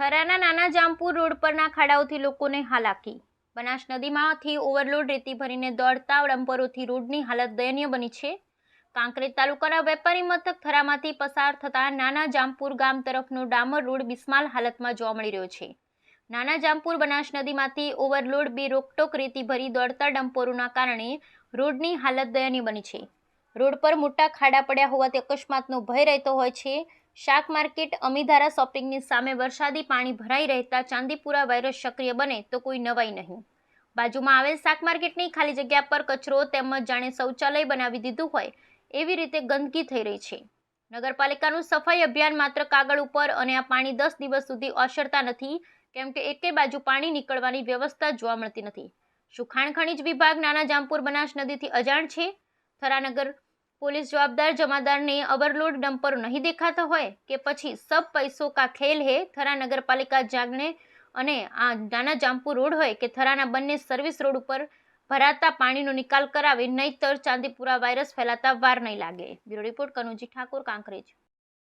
થરાના નાના જામપુર રોડ પરના ખાડાઓથી લોકોને હાલાકી. બનાસ નદીમાંથી ઓવરલોડ રેતી ભરીને દોડતા ડમ્પરોથી રોડની હાલત દયનીય બની છે. કાંકરેજ તાલુકાના વેપારી મથક થરામાંથી પસાર થતા નાના જામપુર ગામ તરફનો ડામર રોડ બિસ્માલ હાલતમાં જોવા મળી રહ્યો છે. નાના જામપુર બનાસ નદીમાંથી ઓવરલોડ બે રોકટોક રેતી ભરી દોડતા ડમ્પરોના કારણે રોડની હાલત દયનીય બની છે. રોડ પર મોટા ખાડા પડ્યા હોવાથી અકસ્માતનો ભય રહેતો હોય છે. શાક માર્કેટ અમીધારા શોપિંગની સામે વરસાદી પાણી ભરાઈ રહેતા ચાંદીપુરા વાયરસ સક્રિય બને તો કોઈ નવાઈ નહીં. બાજુમાં આવેલ શાક માર્કેટની ખાલી જગ્યા પર કચરો તેમજ જાણે શૌચાલય બનાવી દીધું હોય એવી રીતે ગંદકી થઈ રહી છે. નગરપાલિકાનું સફાઈ અભિયાન માત્ર કાગળ ઉપર અને આ પાણી દસ દિવસ સુધી અસરતા નથી, કેમ કે એકે બાજુ પાણી નીકળવાની વ્યવસ્થા જોવા મળતી નથી. સુખાણ ખનિજ વિભાગ નાના જામપુર બનાસ નદીથી અજાણ છે? થરાનગર પોલીસ જવાબદાર જમાદારને ઓવરલોડ ડમ્પર નહીં દેખાતો હોય કે પછી સબ પૈસો કા ખેલ હે થરા નગરપાલિકા જાગને અને આ નાના જામપુર રોડ હોય કે થરાના બંને સર્વિસ રોડ ઉપર ભરાતા પાણીનો નિકાલ કરાવે નહીતર ચાંદીપુરા વાયરસ ફેલાતા વાર નહીં લાગે. Bureau report Kanuji Thakor, Kankrej.